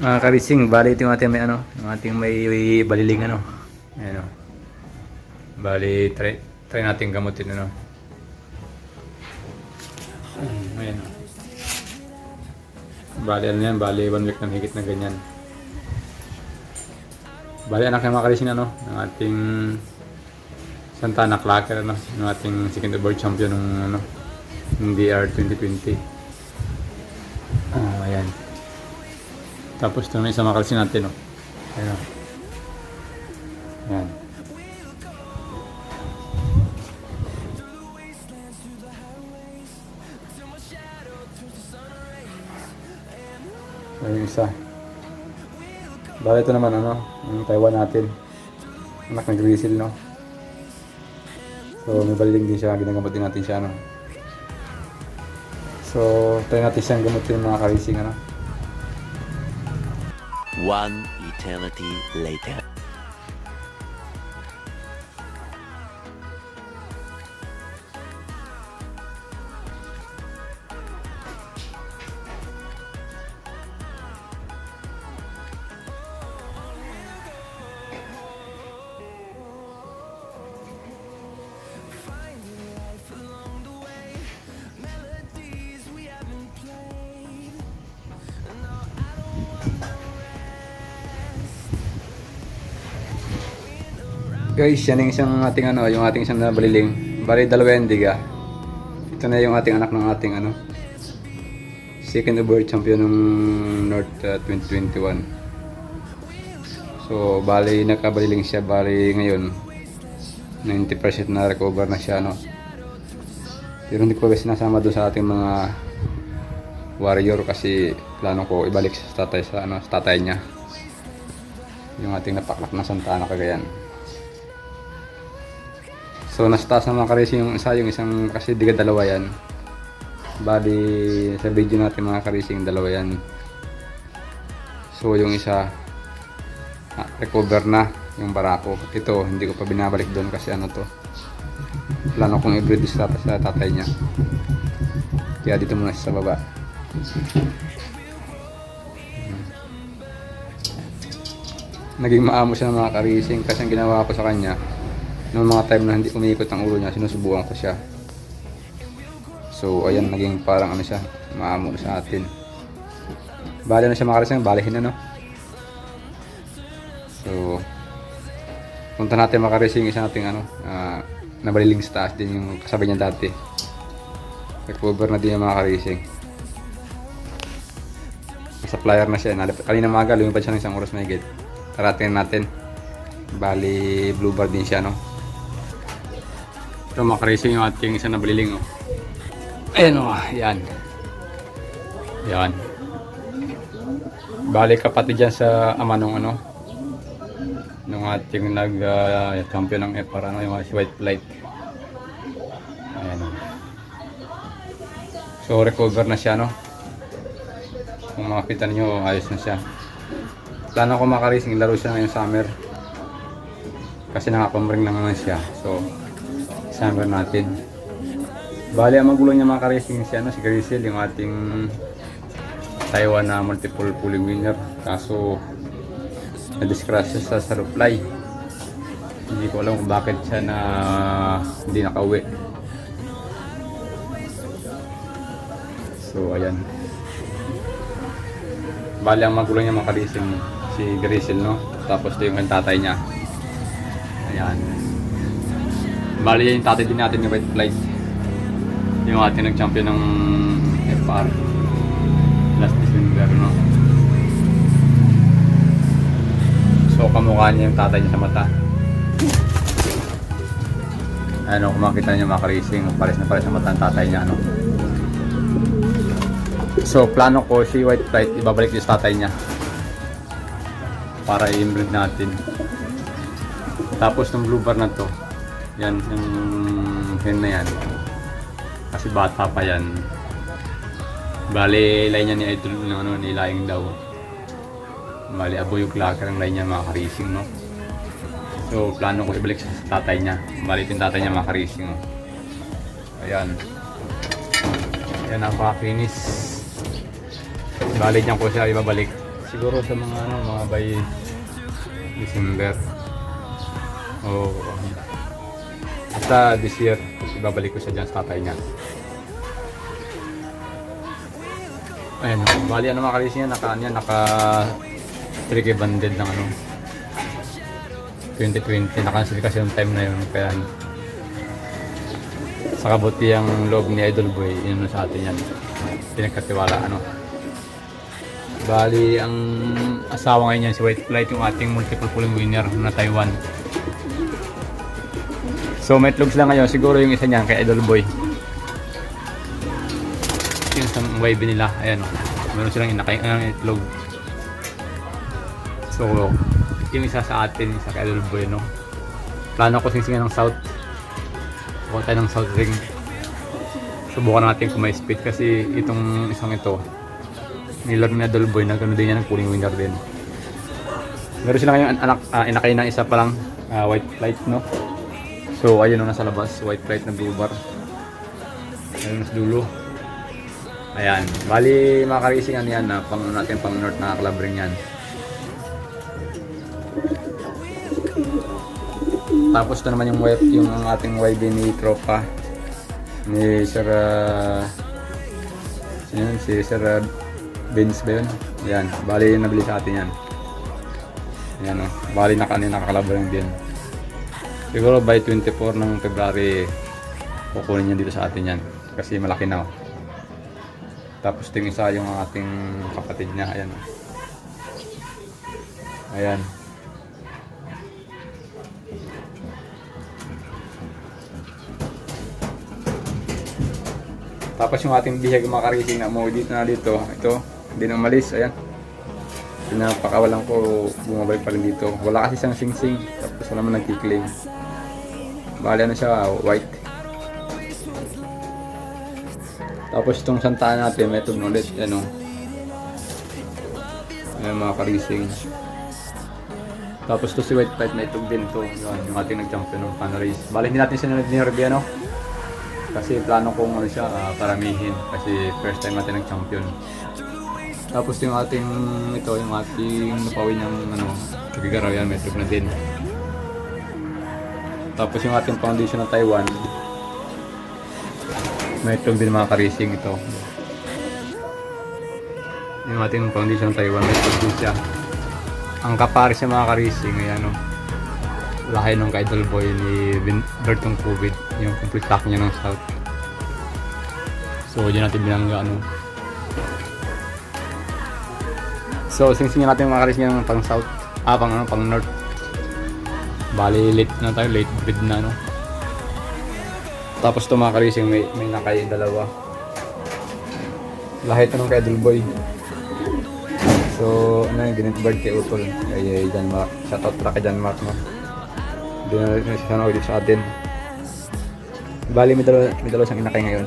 Mga karising, bali ito yung ating may ano, yung ating may baliling ano. Ayan o. Bali, try, try natin gamutin ano. Ayan o. Bali ano yan, bali one week na higit na ganyan. Bali anak ng mga karising ano, ng ating Santana Clacker ano, ng ating second world champion ng ano, ng DR 2020. Oh, ayan. Tapos ito na isa makalsin natin, oh. Ayan. Ayan. Ayun isa. Bale ito naman ano, yung Taiwan natin. Anak ng grizzle, no? So, may baliling din siya. Ginagamot din natin siya, no? So, try natin siyang gamutin mga karising, ano? One eternity later. Guys, yan yung isang ating ano, yung ating isang nabaliling. Bali, dalawa yan, diga. Ito na yung ating anak ng ating ano. Second world champion ng North uh, 2021. So, bali, nakabaliling siya. Bali, ngayon, 90% na recover na siya, no. Pero hindi ko ba sinasama doon sa ating mga warrior kasi plano ko ibalik sa tatay sa ano sa tatay niya yung ating napaklak na Santana Cagayan So nasa taas ng mga karisi yung isa, yung isang kasi diga dalawa yan. Bali sa video natin mga karisi dalawa yan. So yung isa ah, recover na yung barako. Ito hindi ko pa binabalik doon kasi ano to. Plano kong i-breed sa, sa tatay niya. Kaya dito muna sa baba. Naging maamo siya ng mga karising kasi ang ginawa ko sa kanya noong mga time na hindi umiikot ang ulo niya, sinusubukan ko siya. So, ayan, naging parang ano siya, maamo sa atin. Bali na siya makarising, balihin na, no? So, punta natin makarising isa nating ano, ah, nabaliling sa taas din yung kasabay niya dati. Recover na din yung mga karising. Sa flyer na siya. Nalip- Kanina maga, lumipad siya ng isang oras may gate. Tarating natin. Bali, blue bar din siya, no? Ito mga racing yung ating isa na baliling oh. Ayan oh, yan. Yan. Bali kapatid dyan sa ama nung ano. Nung ating nag uh, champion ng FR ano, yung si White Flight. Ayan oh. So recover na siya no. Kung makakita niyo ayos na siya. Plano ko makaracing laro siya ngayong summer. Kasi nakakumring lang naman siya. So summer natin. Bali, ang magulo niya mga ka-racing si, ano, si Grisel, yung ating Taiwan na multiple pulling winner. Kaso, na-discrash siya sa, reply. Hindi ko alam kung bakit siya na hindi nakauwi. So, ayan. Bali, ang magulo niya mga ka-racing si Grisel, no? Tapos ito yung tatay niya. Ayan. Bali, yung tatay din natin yung white flight. Yung ating nag-champion ng FR. Last December, no? So, kamukha niya yung tatay niya sa mata. Ano, kung makita niyo mga racing pares na pares sa mata ng tatay niya, ano? So, plano ko si White Flight, ibabalik sa tatay niya. Para i-inbreed natin. Tapos, ng blue bar na to, yan, yung hen na yan. Kasi bata pa yan. Bali, line niya ni Idol ng ano, ni Laing daw. Bali, abo yung clacker ang line niya mga racing no? So, plano ko ibalik sa tatay niya. Bali, yung tatay niya mga racing no? Ayan. Ayan, napakakinis. Bali, diyan ko siya ibabalik siguro sa mga ano, mga by December. O basta this year, ibabalik ko siya dyan sa tatay niya. Ayan, bali ano mga kalis niya, naka, niya, naka 3K banded ng ano 2020, nakancel kasi yung time na yun, kaya sa kabutihang loob ni Idol Boy, yun sa atin yan. Pinagkatiwala, ano. Bali, ang asawa ngayon yan, si White Flight, yung ating multiple pulling winner na Taiwan. So, may sila ngayon. Siguro yung isa niyan kay Idol Boy. Yung isang YB nila, ayan o. Meron silang inakay, uh, itlog. So, yung isa sa atin, isa kay Idol Boy, no. Plano ko singsingan ng South. Bukan tayo ng South Ring. Subukan natin kung may speed kasi itong isang ito, nilor ni Idol Boy na gano'n din yan ng pulling winner din. Meron sila ngayon anak, ah, inakay ng isa pa lang, ah, white flight, no? So, ayun o, nasa labas, white flight na blue bar. Ayun sa dulo. Ayan. Bali, mga ka-racing ano yan, na pang natin pang north na club ring yan. Tapos ito naman yung wife, yung ating YB ni Tropa. Ni Sir uh, sino yun? si Sir uh, Vince ba yun? Yan, bali nabili sa atin yan. Yan o, bali naka, ano, nakakalaban din. Siguro by 24 ng February, kukunin niya dito sa atin yan. Kasi malaki na o. Tapos yung isa yung ating kapatid niya, ayan. Ayan. Tapos yung ating bihag mga karising na umuwi dito na dito. Ito, hindi na umalis. Ayan. Pinapakawalan ko, bumabay pa rin dito. Wala kasi siyang sing-sing. Tapos wala naman nagkiklaim. Bali ano siya, white. Tapos itong santaan natin, may tubig ulit. Ano. Ayan mga karising. Tapos to si White Type na itog din to. Yun, yung ating nag-champion ng fan race. Bali hindi natin siya nireview ano. Kasi plano kong ano siya, ah, paramihin. Kasi first time natin nag-champion. Tapos yung ating ito, yung ating napawin ng ano, Kigaraw yan, may tube na din. Tapos yung ating foundation ng Taiwan, may tube din mga ka-racing ito. Yung ating foundation ng Taiwan, may tube din siya. Ang kapare sa mga ka-racing, ay ano, lahi nung ka-idol boy ni Bertong COVID, yung complete pack niya ng South. So, dyan natin binangga ano. So, singsingin natin mga karis niya ng pang South. Ah, pang ano, pang North. Bali, late na tayo, late breed na, no. Tapos ito mga may, may nakay dalawa. Lahat ng kay Boy. So, ano yung ginit bird kay Utol. Kay Jan Mark. Shoutout pala kay Jan Mark, no. Hindi na rin siya na ulit sa atin. Bali, may dalawa, may dalawa siyang inakay ngayon.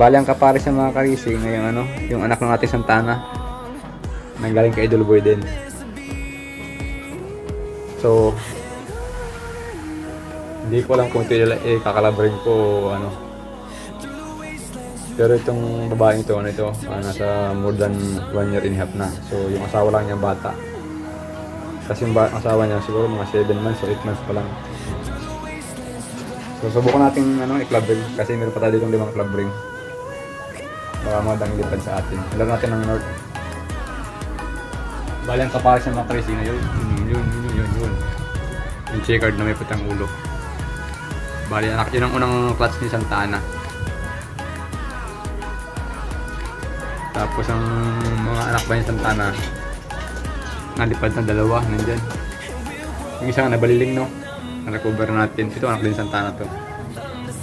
Bali, ang kapares ng mga karising ngayon, ano, yung anak ng ating Santana. Nanggaling kay Idol Boy din. So, hindi ko alam kung ito eh, kakalabrin ko ano. Pero itong babaeng ito, ano ito, ah, nasa more than one year and a half na. So, yung asawa lang niya bata. Kasi yung ba- asawa niya siguro mga 7 months o 8 months pa lang. So, subukan natin ano, i-club ring. Kasi meron pa tayo ditong limang club ring. Baka magandang lipad sa atin. Laro natin ng North. Bali ang kapares ng mga crazy na yun. Yun, yun, yun, yun, yun. Yung checkered na may putang ulo. Bali, anak, yun ang unang clutch ni Santana. Tapos ang mga anak ba ni Santana, nalipad na dalawa, nandyan. Yung isang nabaliling, no? Na-recover natin. Ito anak din Santana to.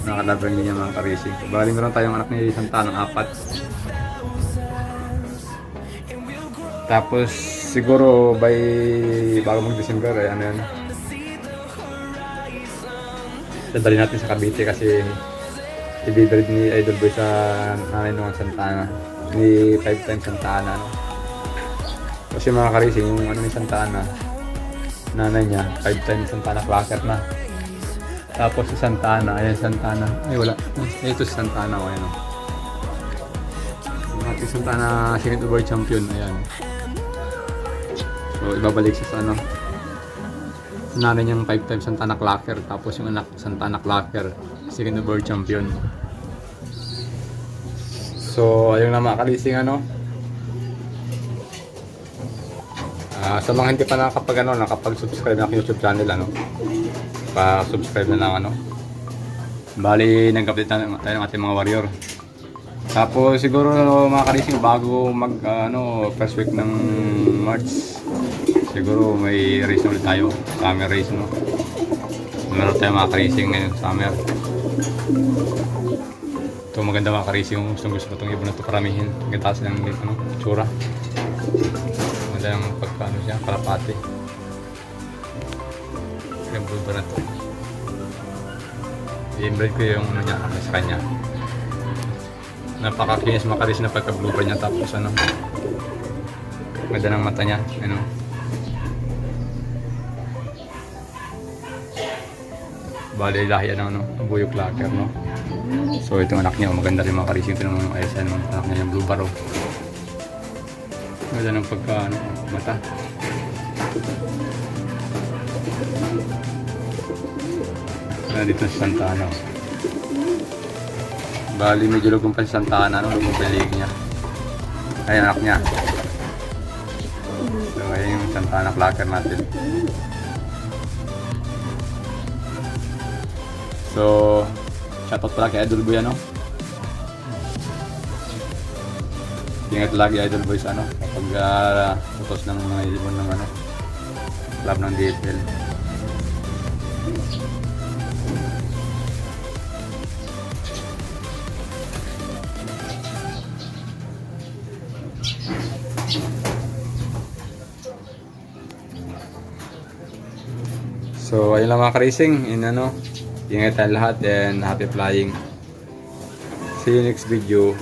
Nakalaban din yung mga ka-racing. Bali, meron tayong anak ni Santana, apat. Tapos, siguro by bago mag-December, eh, ano yan. Dadali natin sa Cavite kasi ibibreed ni Idol Boy sa nanay nung Santana. Ni 5 times Santana. No? Kasi mga karising, yung ano ni Santana, nanay niya, 5 times Santana Clacker na. Tapos si Santana, ayan Santana. Ay wala, ito si Santana, o ayan o. Yung ating Santana Sinit World Champion, ayan. So, ibabalik siya sa ano. Sinari niyang 5 times Santana Clacker. Tapos yung anak Santana Clacker, second world champion. So, ayun na mga kalising ano. Ah, sa mga hindi pa nakakapag ano, nakapag-subscribe aking YouTube channel ano. Pa-subscribe na lang ano. Bali, nag-update na tayo ng ating mga warrior. Tapos siguro mga kalising bago mag ah, ano first week ng March siguro may race ulit tayo. Summer race no? Meron tayo mga racing ngayon summer. Ito maganda mga racing kung gusto ko itong ibon na ito. Paramihin ganda silang ano, tsura. Maganda yung pagkano siya kalapate. Yung blue ba na ito. I-inbreed ko yung ano niya sa kanya. Napakakinis makaris na pagka-blue niya. Tapos ano ganda ng mata niya ano bali lahi ano buyo clacker no so itong anak niya maganda rin makaris yung tinong ayos ano anak niya yung blue barrow ganda ng pagka ano, mata Ano dito sa Santa. Bali, medyo lugong pa si Santa no? Lugong pa niya. Ayan, anak niya. So, ayan yung Santa Ana clacker natin. So, shoutout pala kay Idol Boy, ano? Ingat lagi Idol Boy sa ano, kapag uh, utos ng mga ibon ng ano, club ng DFL. So, ayun lang mga ka-racing. In ano, ingat tayo lahat and happy flying. See you next video.